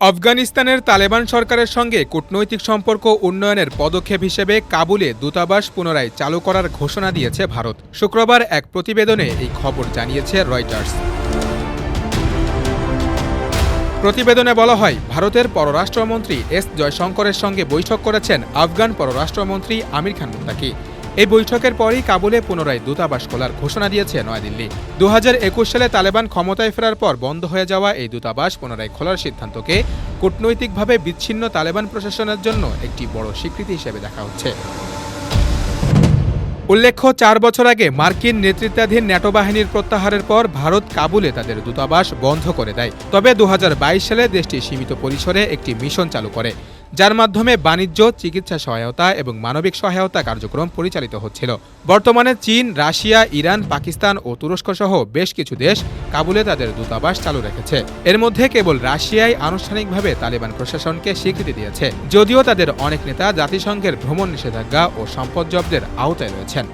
আফগানিস্তানের তালেবান সরকারের সঙ্গে কূটনৈতিক সম্পর্ক উন্নয়নের পদক্ষেপ হিসেবে কাবুলে দূতাবাস পুনরায় চালু করার ঘোষণা দিয়েছে ভারত। শুক্রবার এক প্রতিবেদনে এই খবর জানিয়েছে রয়টার্স। প্রতিবেদনে বলা হয়, ভারতের পররাষ্ট্রমন্ত্রী এস জয়শঙ্করের সঙ্গে বৈঠক করেছেন আফগান পররাষ্ট্রমন্ত্রী আমির খান মুত্তাকি। এই বৈঠকের পরই কাবুলে পুনরায় দূতাবাস খোলার ঘোষণা দিয়েছে নয়াদিল্লি। দু হাজার একুশ সালে তালেবান ক্ষমতায় ফেরার পর বন্ধ হয়ে যাওয়া এই দূতাবাস পুনরায় খোলার সিদ্ধান্তকে কূটনৈতিকভাবে বিচ্ছিন্ন তালেবান প্রশাসনের জন্য একটি বড় স্বীকৃতি হিসেবে দেখা হচ্ছে। উল্লেখ্য, চার বছর আগে মার্কিন নেতৃত্বাধীন ন্যাটো বাহিনীর প্রত্যাহারের পর ভারত কাবুলে তাদের দূতাবাস বন্ধ করে দেয়। তবে দু হাজার বাইশ সালে দেশটি সীমিত পরিসরে একটি মিশন চালু করে। যার মাধ্যমে বাণিজ্য, চিকিৎসা সহায়তা এবং মানবিক সহায়তা কার্যক্রম পরিচালিত হচ্ছিল। বর্তমানে চীন, রাশিয়া, ইরান, পাকিস্তান ও তুরস্ক সহ বেশ কিছু দেশ কাবুলে তাদের দূতাবাস চালু রেখেছে। এর মধ্যে কেবল রাশিয়াই আনুষ্ঠানিকভাবে তালেবান প্রশাসনকে স্বীকৃতি দিয়েছে, যদিও তাদের অনেক নেতা জাতিসংঘের ভ্রমণ নিষেধাজ্ঞা ও সম্পদ জব্দের আওতায় রয়েছেন।